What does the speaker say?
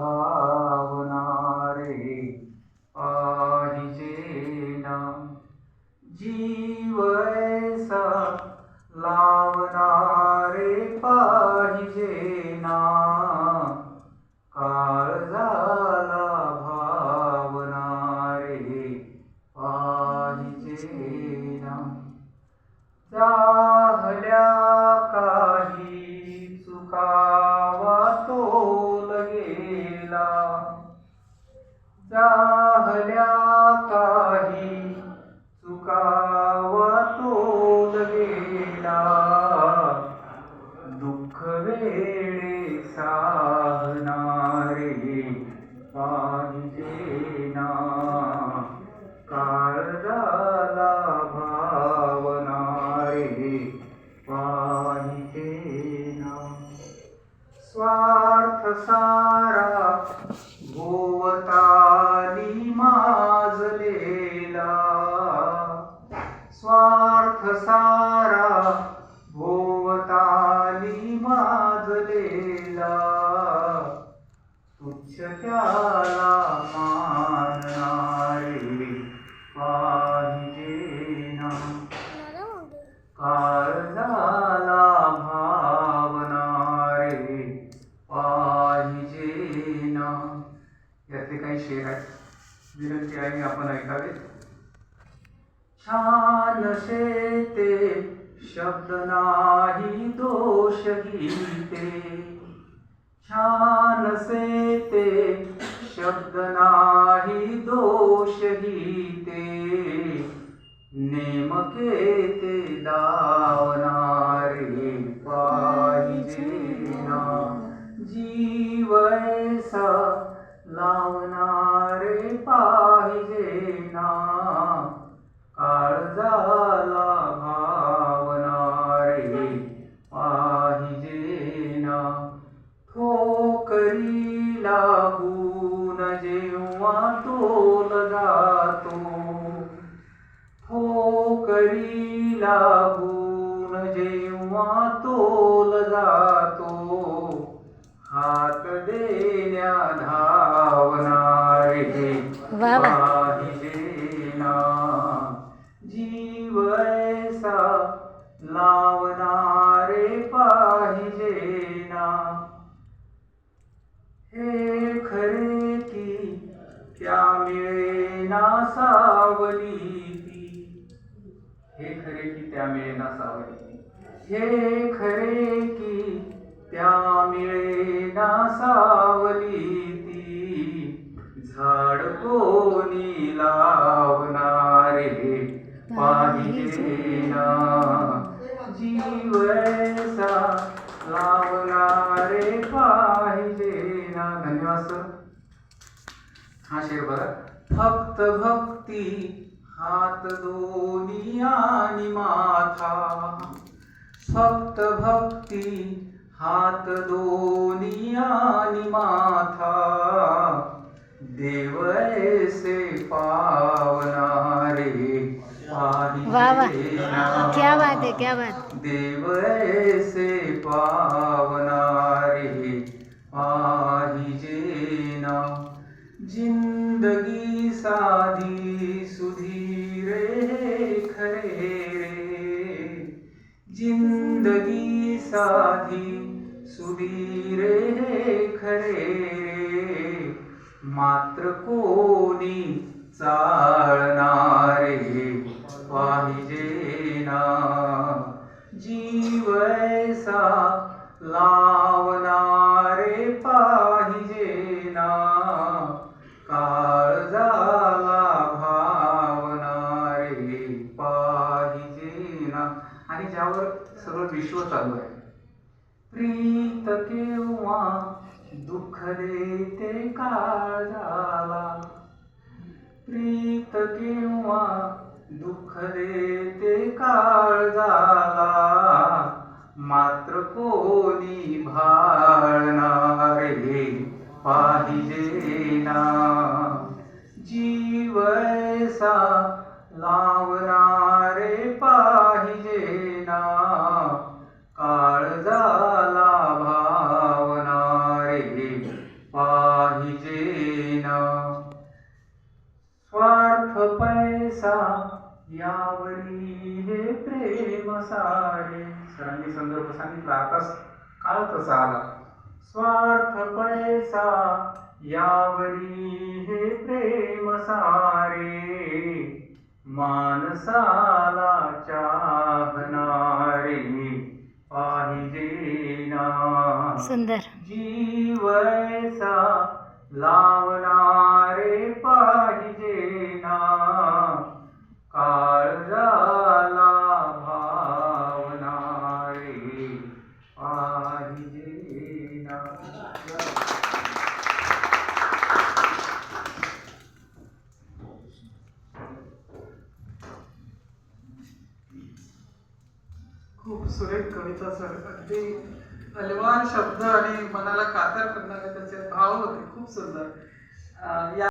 भावनारे पाहिजे ना जीव ऐसा लावणारे पाहिजे ना काळजाला भावनारे पाहिजे ना जाहल्या राहल्या काही चुकावा तो गेला दुःख वेळे साहणारे पाहिजे ना. काळजाला भावणारे पाहिजे ना. स्वार्थ सारा गोवता स्वार्थ सारा भोवताली माजलेला. तुच्छ त्याला मानणारे पाहिजे ना. काळजाला भावणारे पाहिजे ना. यातले काही शेर आहेत. विनंती आहे आपण ऐकावेत. छान शेते शब्द नाही दोष गीते. छान सेते शब्द नाही दोष गीते. नेमके ते दावणारे लागून जेव्हा तोल जातो ठोकरी लागून जेव्हा तोल जातो हात देण्या धावणारे वा वा. सावली ती. हे खरे की त्या मिळेना सावली हे खरे की त्या मिळेना सावली ती. झाड कोणी लावणारे पाहिजे ना. जीव ऐसा लावणारे पाहिजे ना. धन्यवाद सर. हा शेर बघा. फक्त भक्ती हात दोन्ही आणि माथा। फक्त भक्ती हात दोन्ही आणि माथा। देव ऐसे पावनारे वाह, वाह. क्या बात है क्या बात देव ऐसे पावनारे पाहिजे ना। ज़िंदगी साधी सुधीरे खरे रे। जिंदगी साधी सुधीरे खरे रे। मात्र कोणी चालणारे पाहिजे ना। जीवसा ला आणि ज्यावर सगळं विश्व चालू आहे. प्रीत केव्हा दुःख देते काळजाला प्रीत केव्हा दुःख देते काळजाला मात्र कोणी भाळणारे पाहिजे ना. काळजाला भावना रे पाहिजे ना. स्वार्थ पैसा यावरी हे प्रेम सारे. सरांनी संदर्भ सांगितला आला. स्वार्थ पैसा यावरी हे प्रेम सारे. मानसाला चा सुंदर. जीवैसा लावणारे पाहिजे ना. काळजाला भावणारे पाहिजे ना. खूप सुरेख कविता सर. अगदी बलवान शब्द आणि मनाला कातर करणारे त्याचे भाव होते. खूप सुंदर. या